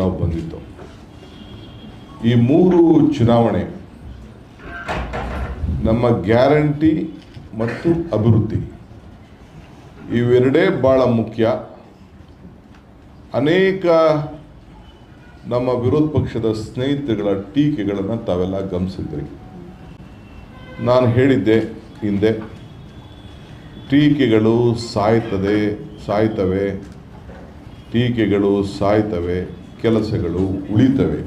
ನಾವು ಬಂದಿತ್ತು ಈ ಮೂರು ಚುನಾವಣೆ ನಮ್ಮ ಗ್ಯಾರಂಟಿ ಮತ್ತು ಅಭಿವೃದ್ಧಿ. ಇವೆರಡೇ ಭಾಳ ಮುಖ್ಯ. ಅನೇಕ ನಮ್ಮ ವಿರೋಧ ಪಕ್ಷದ ಸ್ನೇಹಿತರುಗಳ ಟೀಕೆಗಳನ್ನು ತಾವೆಲ್ಲ ಗಮನಿಸಿದ್ರಿ. ನಾನು ಹೇಳಿದ್ದೆ ಹಿಂದೆ, ಟೀಕೆಗಳು ಸಾಯ್ತದೆ, ಸಾಯ್ತವೆ, ಟೀಕೆಗಳು ಸಾಯ್ತವೆ. ಕೆಲಸಗಳು ಉಳಿತವೆ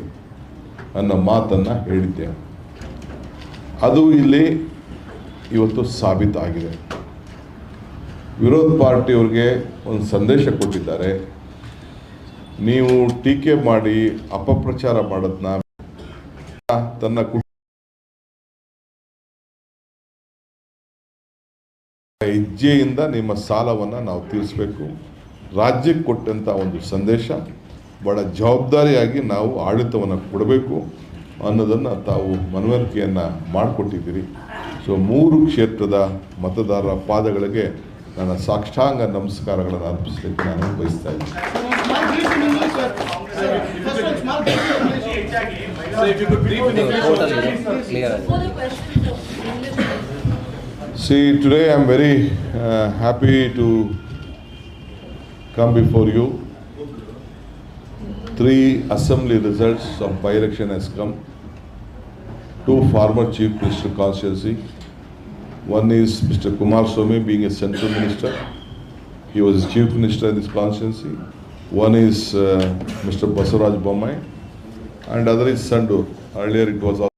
ಅನ್ನೋ ಮಾತನ್ನು ಹೇಳಿದ್ದೆ ಅದು ಇಲ್ಲಿ ಇವತ್ತು ಸಾಬೀತಾಗಿದೆ. ವಿರೋಧ ಪಾರ್ಟಿಯವ್ರಿಗೆ ಒಂದು ಸಂದೇಶ ಕೊಟ್ಟಿದ್ದಾರೆ. ನೀವು ಟೀಕೆ ಮಾಡಿ ಅಪಪ್ರಚಾರ ಮಾಡೋದನ್ನ ತನ್ನ ಕುಟುಂಬ ಹೆಜ್ಜೆಯಿಂದ ನಿಮ್ಮ ಸಾಲವನ್ನು ನಾವು ತೀರಿಸಬೇಕು. ರಾಜ್ಯಕ್ಕೆ ಕೊಟ್ಟಂಥ ಒಂದು ಸಂದೇಶ. ಭಾಳ ಜವಾಬ್ದಾರಿಯಾಗಿ ನಾವು ಆಡಳಿತವನ್ನು ಕೊಡಬೇಕು ಅನ್ನೋದನ್ನು ತಾವು ಮನವರಿಕೆಯನ್ನು ಮಾಡಿಕೊಟ್ಟಿದ್ದೀರಿ. ಸೊ ಮೂರು ಕ್ಷೇತ್ರದ ಮತದಾರರ ಪಾದಗಳಿಗೆ ನನ್ನ ಸಾಕ್ಷಾಂಗ ನಮಸ್ಕಾರಗಳನ್ನು ಅರ್ಪಿಸಲಿಕ್ಕೆ ನಾನು ಬಯಸ್ತಾ ಇದ್ದೀನಿ. Today I am very happy to come before you Three assembly results of by-election has come. Two former chief minister constituency. One is Mr. Kumar Swamy being a central minister. He was chief minister in this constituency. One is uh, Mr. Basuraj Bommai and other is Sandur. Earlier it was